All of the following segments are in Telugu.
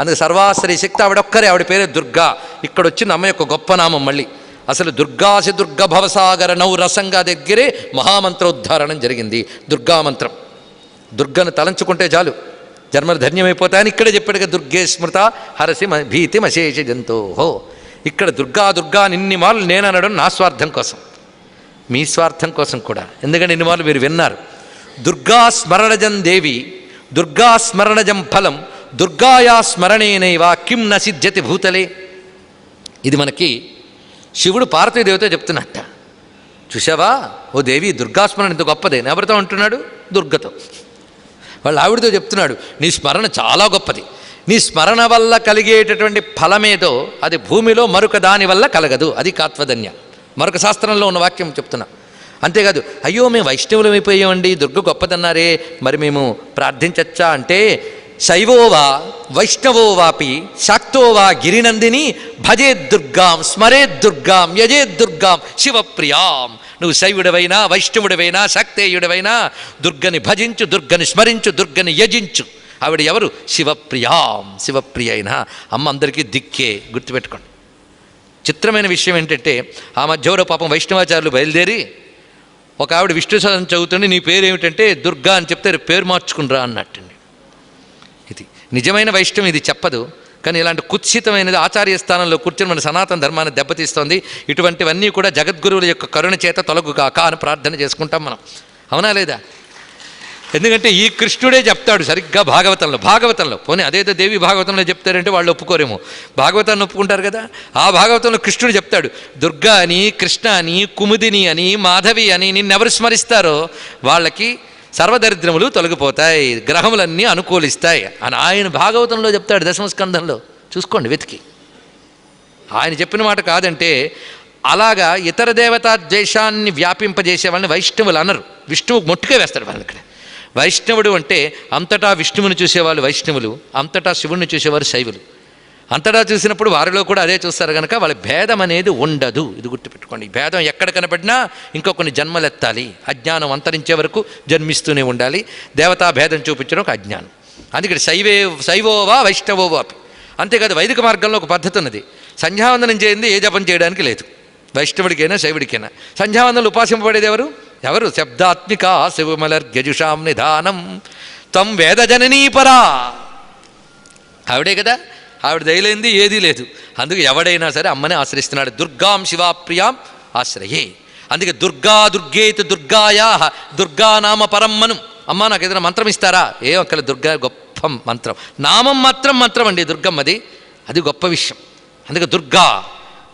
అందుకే సర్వాశ్రయ శక్తి ఆవిడొక్కరే ఆవిడ పేరే దుర్గా. ఇక్కడ వచ్చిన అమ్మ యొక్క గొప్ప నామం మళ్ళీ. అసలు దుర్గాసి దుర్గ భవసాగర నౌ రసంగా దగ్గరే మహామంత్రోద్ధారణం జరిగింది. దుర్గా మంత్రం. దుర్గను తలంచుకుంటే చాలు. జన్మలు ధన్యమైపోతాయని ఇక్కడే చెప్పాడుగా దుర్గే స్మృత. హరసి మ- భీతి మశేష జంతో. హో. ఇక్కడ దుర్గా దుర్గా నిన్ని మార్లు నేను అనడం నా స్వార్థం కోసం. మీ స్వార్థం కోసం కూడా. ఎందుకంటే ఇన్ని మార్లు మీరు విన్నారు. దుర్గా స్మరణజం దేవి దుర్గా స్మరణజం ఫలం దుర్గాయా స్మరణేనైవా కిం నసిద్ధ్యతి భూతలే. ఇది మనకి శివుడు పార్వతీదేవితో చెప్తున్నట్ట. చూసావా ఓ దేవి దుర్గాస్మరణ ఇంత గొప్పదే. ఎవరితో అంటున్నాడు? దుర్గతో. వాళ్ళ ఆవిడతో చెప్తున్నాడు నీ స్మరణ చాలా గొప్పది. నీ స్మరణ వల్ల కలిగేటటువంటి ఫలమేదో అది భూమిలో మరొక దాని వల్ల కలగదు. అది కాత్వధన్య మరొక శాస్త్రంలో ఉన్న వాక్యం చెప్తున్నా. అంతేకాదు అయ్యో మేము వైష్ణవులమైపోయామండి. దుర్గ గొప్పదన్నారే. మరి మేము ప్రార్థించచ్చా? అంటే శైవోవా వైష్ణవోవాపి శాక్తోవా గిరినందిని భజే దుర్గాం స్మరే దుర్గాం యజే దుర్గాం శివప్రియాం. నువ్వు శైవుడవైనా వైష్ణవుడవైనా శాక్తేయుడివైనా దుర్గని భజించు దుర్గని స్మరించు దుర్గని యజించు. ఆవిడ ఎవరు? శివప్రియాం. శివప్రియ అయినా అమ్మ అందరికీ దిక్కే. గుర్తుపెట్టుకోండి. చిత్రమైన విషయం ఏంటంటే ఆ మధ్యవరో పాపం వైష్ణవాచార్యులు బయలుదేరి ఒక ఆవిడ విష్ణు సహస్రం చదువుతుంటే నీ పేరు ఏమిటంటే దుర్గా అని చెప్తే పేరు మార్చుకునిరా అన్నట్టండి అన్నట్టు నిజమైన వైష్ణవం ఇది చెప్పదు కానీ ఇలాంటి కుత్సితమైనది ఆచార్య స్థానంలో కూర్చొని మన సనాతన ధర్మాన్ని దెబ్బతీస్తోంది. ఇటువంటివన్నీ కూడా జగద్గురువుల యొక్క కరుణ చేత తొలగుగాక అని ప్రార్థన చేసుకుంటాం మనం. అవునా లేదా? ఎందుకంటే ఈ కృష్ణుడే చెప్తాడు సరిగ్గా భాగవతంలో భాగవతంలో. పోనీ అదేదో దేవి భాగవతంలో చెప్తారంటే వాళ్ళు ఒప్పుకోరేమో. భాగవతాన్ని ఒప్పుకుంటారు కదా? ఆ భాగవతంలో కృష్ణుడు చెప్తాడు దుర్గా అని కృష్ణ అని కుముదిని అని మాధవి అని నిన్నెవరు స్మరిస్తారో వాళ్ళకి సర్వదరిద్రములు తొలగిపోతాయి గ్రహములన్నీ అనుకూలిస్తాయి అని ఆయన భాగవతంలో చెప్తాడు దశమస్కంధంలో చూసుకోండి వెతికి. ఆయన చెప్పిన మాట కాదంటే అలాగా ఇతర దేవతా ద్వేషాన్ని వ్యాపింపజేసే వాళ్ళని వైష్ణవులు అనరు. విష్ణువు మొట్టుకే వేస్తాడు వాళ్ళని ఇక్కడ. వైష్ణవుడు అంటే అంతటా విష్ణువుని చూసేవాళ్ళు వైష్ణవులు అంతటా శివుణ్ణి చూసేవారు శైవులు. అంతటా చూసినప్పుడు వారిలో కూడా అదే చూస్తారు కనుక వాళ్ళ భేదం అనేది ఉండదు. ఇది గుర్తుపెట్టుకోండి. భేదం ఎక్కడ కనపడినా ఇంకో కొన్ని జన్మలెత్తాలి. అజ్ఞానం అంతరించే వరకు జన్మిస్తూనే ఉండాలి. దేవతా భేదం చూపించడం ఒక అజ్ఞానం. అందుకని శైవే శైవోవా వైష్ణవోవా అపి. అంతేకాదు వైదిక మార్గంలో ఒక పద్ధతి ఉన్నది. సంధ్యావందనం చేయింది ఏ జపం చేయడానికి లేదు. వైష్ణవుడికైనా శైవుడికైనా. సంధ్యావందనలు ఉపాసింపబడేది ఎవరు? ఎవరు? శబ్దాత్మిక శివమలర్గజుషాం నిధానం. తం వేదజననీపరా ఆవిడే కదా? ఆవిడ దయలేంది ఏదీ లేదు. అందుకే ఎవడైనా సరే అమ్మనే ఆశ్రయిస్తున్నాడు. దుర్గాం శివాప్రియాం ఆశ్రయే. అందుకే దుర్గా దుర్గేత దుర్గాయా దుర్గానామ పరమ్మను అమ్మ నాకు ఏదైనా మంత్రం ఇస్తారా? ఏ ఒక్కల దుర్గా గొప్ప మంత్రం. నామం మాత్రం మంత్రం అండి దుర్గమ్మది అది గొప్ప విషయం. అందుకే దుర్గా.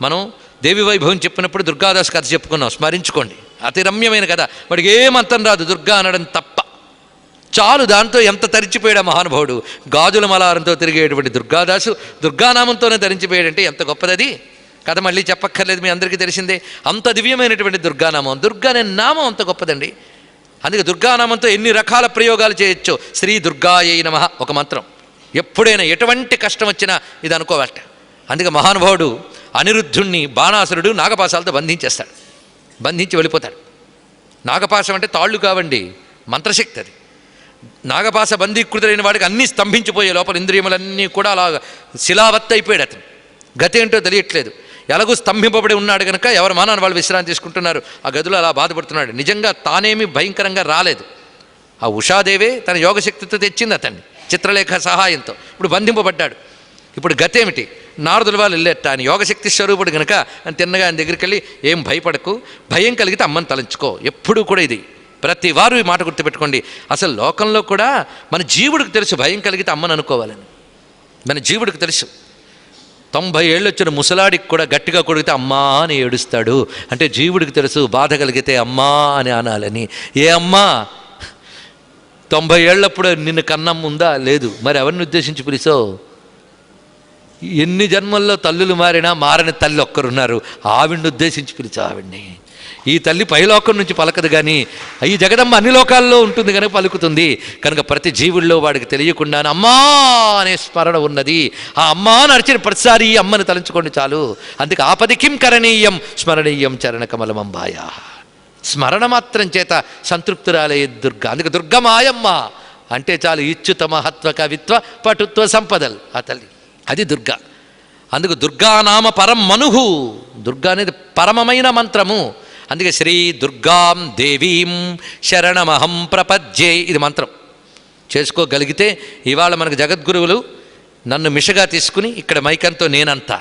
మనం దేవి వైభవం చెప్పినప్పుడు దుర్గాదాస్ కథ చెప్పుకున్నాం. స్మరించుకోండి. అతి రమ్యమైన కథ. వాడికి ఏ మంత్రం రాదు. దుర్గా అనడం తప్ప. చాలు దాంతో ఎంత తరిచిపోయాడు ఆ మహానుభావుడు? గాజుల మలారంతో తిరిగేటువంటి దుర్గాదాసు దుర్గానామంతోనే ధరించిపోయాడంటే ఎంత గొప్పదది? కథ మళ్ళీ చెప్పక్కర్లేదు మీ అందరికీ తెలిసిందే. అంత దివ్యమైనటువంటి దుర్గానామం. దుర్గా అనే నామం అంత గొప్పదండి. అందుకే దుర్గానామంతో ఎన్ని రకాల ప్రయోగాలు చేయొచ్చో. శ్రీ దుర్గాయై నమ ఒక మంత్రం. ఎప్పుడైనా ఎటువంటి కష్టం వచ్చినా ఇది అనుకోవాలట. అందుకే మహానుభావుడు అనిరుద్ధుణ్ణి బాణాసురుడు నాగపాశాలతో బంధించేస్తాడు. బంధించి వెళ్ళిపోతాడు. నాగపాశం అంటే తాళ్ళు కావండి మంత్రశక్తి అది. నాగపాస బందీకృతులైన వాడికి అన్నీ స్తంభించిపోయే లోపల ఇంద్రియములన్నీ కూడా అలా శిలావత్ అయిపోయాడు అతను. గతి ఏంటో తెలియట్లేదు. ఎలాగూ స్తంభింపబడి ఉన్నాడు కనుక ఎవరు మానాన్ని వాళ్ళు విశ్రాంతి తీసుకుంటున్నారు? ఆ గదిలో అలా బాధపడుతున్నాడు. నిజంగా తానేమి భయంకరంగా రాలేదు. ఆ ఉషాదేవే తన యోగశక్తితో తెచ్చింది అతన్ని చిత్రలేఖ సహాయంతో. ఇప్పుడు బంధింపబడ్డాడు. ఇప్పుడు గతేమిటి? నారదుల వాళ్ళు వెళ్ళేట ఆయన యోగశక్తి స్వరూపుడు కనుక అని తిన్నగా ఆయన దగ్గరికి వెళ్ళి ఏం భయపడకు భయం కలిగితే అమ్మని తలంచుకో. ఎప్పుడూ కూడా ఇది. ప్రతి వారు ఈ మాట గుర్తుపెట్టుకోండి. అసలు లోకంలో కూడా మన జీవుడికి తెలుసు భయం కలిగితే అమ్మని అనుకోవాలని. మన జీవుడికి తెలుసు. తొంభై ఏళ్ళు వచ్చిన ముసలాడికి కూడా గట్టిగా కొడిగితే అమ్మా అని ఏడుస్తాడు. అంటే జీవుడికి తెలుసు బాధ కలిగితే అమ్మా అని అనాలని. ఏ అమ్మా? తొంభై ఏళ్ళప్పుడు నిన్ను కన్నం ఉందా? లేదు. మరి ఎవరిని ఉద్దేశించి పిలిచో ఎన్ని జన్మల్లో తల్లులు మారినా మారని తల్లి ఒక్కరున్నారు. ఆవిడ్ని ఉద్దేశించి పిలిచా ఆవిడ్ని. ఈ తల్లి పైలోకం నుంచి పలకదు కానీ ఈ జగదమ్మ అన్ని లోకాల్లో ఉంటుంది కనుక పలుకుతుంది. కనుక ప్రతి జీవుల్లో వాడికి తెలియకుండా అమ్మా అనే స్మరణ ఉన్నది. ఆ అమ్మా నడిచిన ప్రతిసారి ఈ అమ్మని తలంచుకోండి చాలు. అందుకే ఆపది కిం కరణీయం స్మరణీయం చరణ కమలమంబాయ. స్మరణ మాత్రం చేత సంతృప్తురాలే దుర్గ. అందుకే దుర్గమాయమ్మ అంటే చాలు ఇచ్చుత మహత్వ కవిత్వ పటుత్వ సంపదలు ఆ తల్లి. అది దుర్గా. అందుకు దుర్గానామ పరం మనుహు. దుర్గా అనేది పరమమైన మంత్రము. అందుకే శ్రీ దుర్గాం దేవీం శరణమహం ప్రపద్యే ఇది మంత్రం. చేసుకోగలిగితే ఇవాళ మనకు జగద్గురువులు నన్ను మిషగా తీసుకుని ఇక్కడ మైకంతో నేనంతా.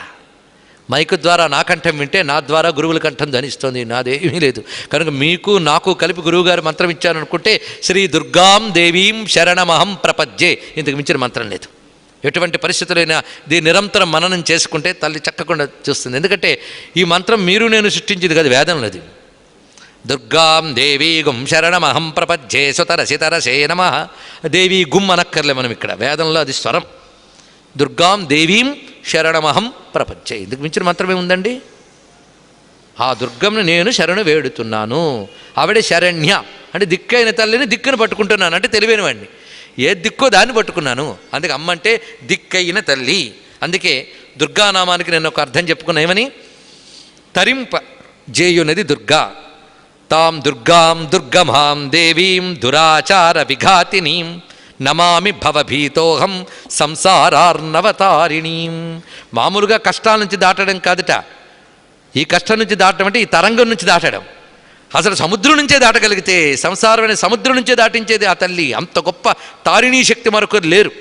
మైకు ద్వారా నా కంఠం వింటే నా ద్వారా గురువుల కంఠం ధనిస్తుంది నాదేమీ లేదు. కనుక మీకు నాకు కలిపి గురువుగారు మంత్రం ఇచ్చారనుకుంటే శ్రీ దుర్గాం దేవీం శరణమహం ప్రపద్యే. ఇంతకు మించిన మంత్రం లేదు. ఎటువంటి పరిస్థితులైనా దీన్ని నిరంతరం మననం చేసుకుంటే తల్లి చక్కకుండా చూస్తుంది. ఎందుకంటే ఈ మంత్రం మీరు నేను సృష్టించింది కదా వేదంలోది దుర్గాం దేవీ గుం శరణమహం ప్రపజ్జే సుతరసి తరసే నమ. దేవీ గుమ్ అనక్కర్లే మనం ఇక్కడ. వేదంలో అది స్వరం. దుర్గాం దేవీం శరణమహం ప్రపంచే ఇందుకు మించిన మంత్రమే ఉందండి ఆ దుర్గంను నేను శరణు వేడుతున్నాను. ఆవిడ శరణ్య. అంటే దిక్కైన తల్లిని దిక్కును పట్టుకుంటున్నాను. అంటే తెలివైన వాడిని. ఏ దిక్కో దాన్ని పట్టుకున్నాను. అందుకే అమ్మ అంటే దిక్కైన తల్లి. అందుకే దుర్గానామానికి నేను ఒక అర్థం చెప్పుకున్నా. ఏమని? తరింప జేయునది దుర్గా. తాం దుర్గాం దుర్గమాం దేవీం దురాచార విఘాతినీం నమామి భవభీతోహం సంసారార్ణవతారిణీం మామూలుగా కష్టాల నుంచి దాటడం కాదుట. ఈ కష్టం నుంచి దాటడం అంటే ఈ తరంగం నుంచి దాటడం. అసలు సముద్రం నుంచే దాటగలిగితే సంసారమైన సముద్రం నుంచే దాటించేది ఆ తల్లి. అంత గొప్ప తారిణీ శక్తి మరొకరు లేరు.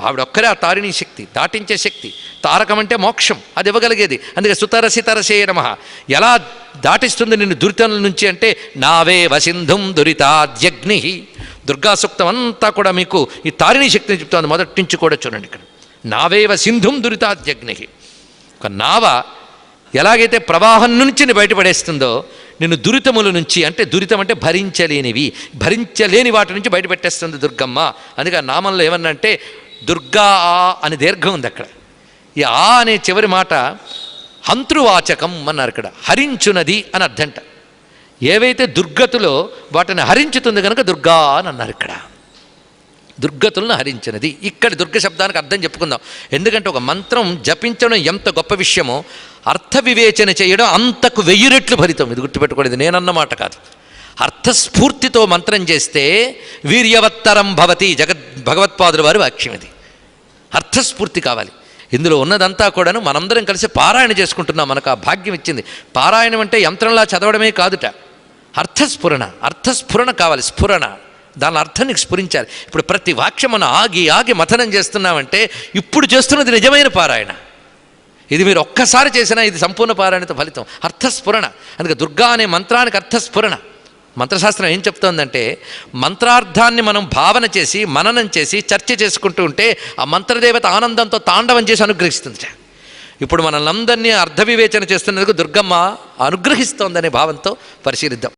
ఆవిడొక్కరే ఆ తారిణీ శక్తి దాటించే శక్తి. తారకం అంటే మోక్షం. అది ఇవ్వగలిగేది. అందుకే సుతరసి తరసే నమ. ఎలా దాటిస్తుంది నిన్ను దురితల నుంచి అంటే నావే వసింధుం దురితాద్యగ్ని. దుర్గా సూక్తం అంతా కూడా మీకు ఈ తారిణి శక్తిని చెప్తుంది మొదటి నుంచి కూడా చూడండి ఇక్కడ. నావేవ సింధుం దురితాద్యగ్ని. ఒక నావ ఎలాగైతే ప్రవాహం నుంచి బయటపడేస్తుందో నిన్ను దురితముల నుంచి అంటే దురితం అంటే భరించలేనివి. భరించలేని వాటి నుంచి బయటపెట్టేస్తుంది దుర్గమ్మ. అందుకే ఆ నామంలో ఏమన్నా అంటే దుర్గా అని దీర్ఘం ఉంది అక్కడ. ఈ ఆ అనే చివరి మాట హంతృవాచకం అన్నారు ఇక్కడ. హరించునది అని అర్థంట. ఏవైతే దుర్గతులో వాటిని హరించుతుంది కనుక దుర్గా అని అన్నారు ఇక్కడ. దుర్గతులను హరించినది. ఇక్కడ దుర్గ శబ్దానికి అర్థం చెప్పుకుందాం. ఎందుకంటే ఒక మంత్రం జపించడం ఎంత గొప్ప విషయమో అర్థ వివేచన చేయడం అంతకు వెయ్యి రెట్లు ఫలితం. ఇది గుర్తుపెట్టుకోలేదు నేనన్నమాట కాదు. అర్థస్ఫూర్తితో మంత్రం చేస్తే వీర్యవత్తరం భవతి జగద్ భగవత్పాదుల వారి వాక్యం ఇది. అర్థస్ఫూర్తి కావాలి. ఇందులో ఉన్నదంతా కూడాను మనందరం కలిసి పారాయణ చేసుకుంటున్నాం. మనకు ఆ భాగ్యం ఇచ్చింది. పారాయణం అంటే యంత్రంలా చదవడమే కాదుట. అర్థస్ఫురణ అర్థస్ఫురణ కావాలి. స్ఫురణ. దాని అర్థాన్ని స్ఫురించాలి. ఇప్పుడు ప్రతి వాక్యం మనం ఆగి ఆగి మథనం చేస్తున్నామంటే ఇప్పుడు చేస్తున్నది నిజమైన పారాయణ. ఇది మీరు ఒక్కసారి చేసినా ఇది సంపూర్ణ పారాయణత ఫలితం. అర్థస్ఫురణ. అందుకే దుర్గా అనే మంత్రానికి అర్థస్ఫురణ. మంత్రశాస్త్రం ఏం చెప్తోందంటే మంత్రార్థాన్ని మనం భావన చేసి మననం చేసి చర్చ చేసుకుంటూ ఉంటే ఆ మంత్రదేవత ఆనందంతో తాండవం చేసి అనుగ్రహిస్తుంది ఇప్పుడు మనల్ని అందరినీ అర్థ వివేచన చేస్తున్నందుకు దుర్గమ్మ అనుగ్రహిస్తోందనే భావంతో పరిశీలిద్దాం.